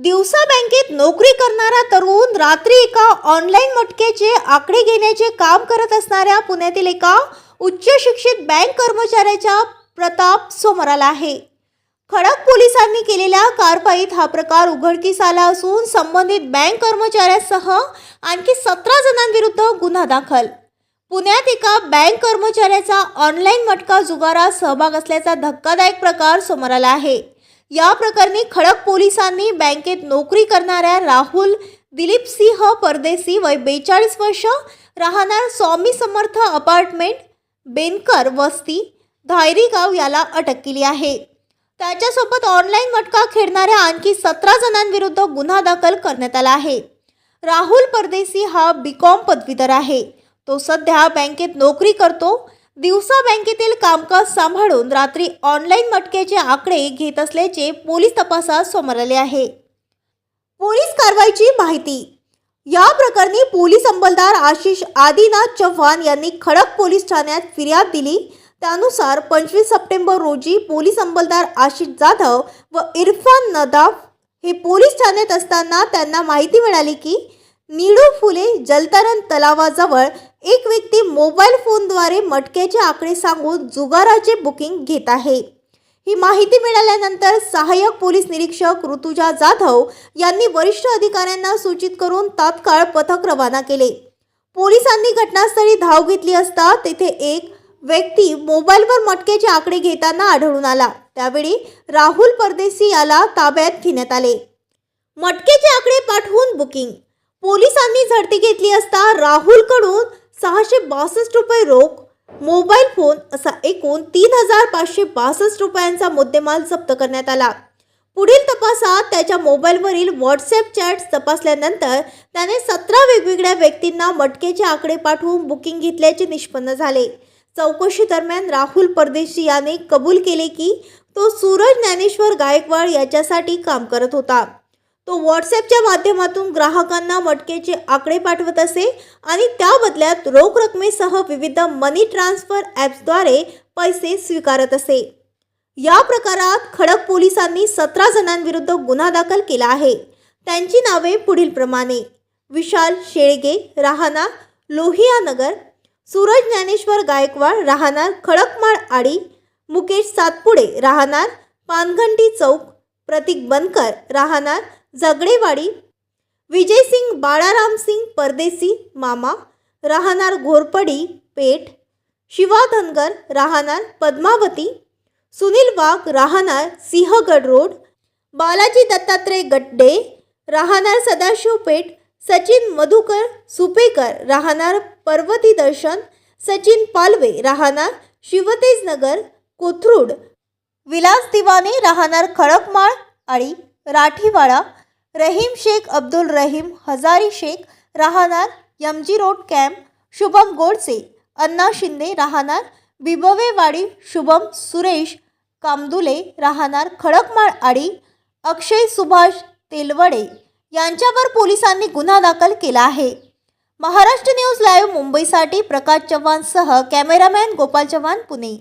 दिवसा बँकेत नोकरी करणारा तरुण रात्री एका ऑनलाईन मटकेचे आकडे घेण्याचे काम करत असणाऱ्या पुण्यातील एका उच्च शिक्षित बँक कर्मचाऱ्याचा प्रताप समोर आला आहे. खडक पोलिसांनी केलेल्या कारवाईत हा प्रकार उघडकीस आला असून संबंधित बँक कर्मचाऱ्यासह आणखी सतरा जणांविरुद्ध गुन्हा दाखल. पुण्यात एका बँक कर्मचाऱ्याचा ऑनलाईन मटका जुगारात सहभाग असल्याचा धक्कादायक प्रकार समोर आला आहे. या प्रकरणी खडक पोलिसांनी बँकेत नोकरी करणाऱ्या राहुल दिलीप सिंह परदेसी वय बेचाळीस वर्ष राहणार स्वामी समर्थ अपार्टमेंट बेनकर वस्ती धायरी गाव याला अटक केली आहे. त्याच्यासोबत ऑनलाईन मटका खेळणाऱ्या आणखी सतरा जणांविरुद्ध गुन्हा दाखल करण्यात आला आहे. राहुल परदेसी हा बी कॉम पदवीधर आहे. तो सध्या बँकेत नोकरी करतो दिवसा बँकेतील कामकाज सांभाळून रात्री ऑनलाईन मटक्याचे आकडे घेत असल्याचे पोलीस तपासात समोर आले आहे. पोलीस कारवाईची माहिती. या प्रकरणी पोलीस अंमलदार आशिष आदिनाथ चव्हाण यांनी खडक पोलीस ठाण्यात फिर्याद दिली. त्यानुसार पंचवीस सप्टेंबर रोजी पोलीस अंमलदार आशिष जाधव व इरफान नदाफ हे पोलीस ठाण्यात असताना त्यांना माहिती मिळाली की निडू फुले जलतरण तलावाजवळ एक व्यक्ती मोबाईल फोनद्वारे मटक्याचे आकडे सांगून जुगाराचे बुकिंग घेत आहे. ही माहिती मिळाल्यानंतर सहाय्यक पोलीस निरीक्षक ऋतुजा जाधव यांनी वरिष्ठ अधिकाऱ्यांना सूचित करून तात्काळ पथक रवाना केले. पोलिसांनी घटनास्थळी धाव घेतली असता तेथे एक व्यक्ती मोबाईलवर मटक्याचे आकडे घेताना आढळून आला. त्यावेळी राहुल परदेसी याला ताब्यात घेण्यात आले. मटक्याचे आकडे पाठवून बुकिंग. पोलिसांनी झडती घेतली असता राहुलकडून सहाशे बासष्ट रुपये रोख मोबाईल फोन असा एकूण तीन हजार पाचशे बासष्ट रुपयांचा मुद्देमाल जप्त करण्यात आला. पुढील तपासात त्याच्या मोबाईलवरील व्हॉट्सअप चॅट्स तपासल्यानंतर त्याने सतरा वेगवेगळ्या व्यक्तींना मटकेचे आकडे पाठवून बुकिंग घेतल्याचे निष्पन्न झाले. चौकशी दरम्यान राहुल परदेशी याने कबूल केले की तो सूरज ज्ञानेश्वर गायकवाड याच्यासाठी काम करत होता. तो व्हॉट्सॲपच्या माध्यमातून ग्राहकांना मटकेचे आकडे पाठवत असे आणि त्या बदल्यात रोख रकमेसह विविध मनी ट्रान्सफर ॲप्सद्वारे पैसे स्वीकारत असे. या प्रकारात खडक पोलिसांनी सतरा जणांविरुद्ध गुन्हा दाखल केला आहे. त्यांची नावे पुढीलप्रमाणे विशाल शेळगे राहणार लोहियानगर सूरज ज्ञानेश्वर गायकवाड राहणार खडकमाळ आडी मुकेश सातपुडे राहणार पानघंटी चौक प्रतीक बनकर राहणार जगडेवाडी विजयसिंग बाळारामसिंग परदेसी मामा राहणार घोरपडी पेठ. शिवा धनगर राहणार पद्मावती. सुनील वाघ राहणार सिंहगड रोड. बालाजी दत्तात्रय गड्डे राहणार सदाशिव पेठ. सचिन मधुकर सुपेकर राहणार पर्वती दर्शन. सचिन पालवे राहणार शिवतेजनगर कोथरूड. विलास दिवाने राहणार खडकमाळ आळी राठीवाडा. रहीम शेख अब्दुल रहीम हजारी शेख राहणार यमजी रोड कॅम्प शुभम गोडसे अण्णा शिंदे राहणार बिबवेवाडी शुभम सुरेश कामदुले राहणार खडकमाळ आडी अक्षय सुभाष तेलवडे यांच्यावर पोलिसांनी गुन्हा दाखल केला आहे. महाराष्ट्र न्यूज लाईव्ह मुंबईसाठी प्रकाश चव्हाणसह कॅमेरामॅन गोपाल चव्हाण पुणे.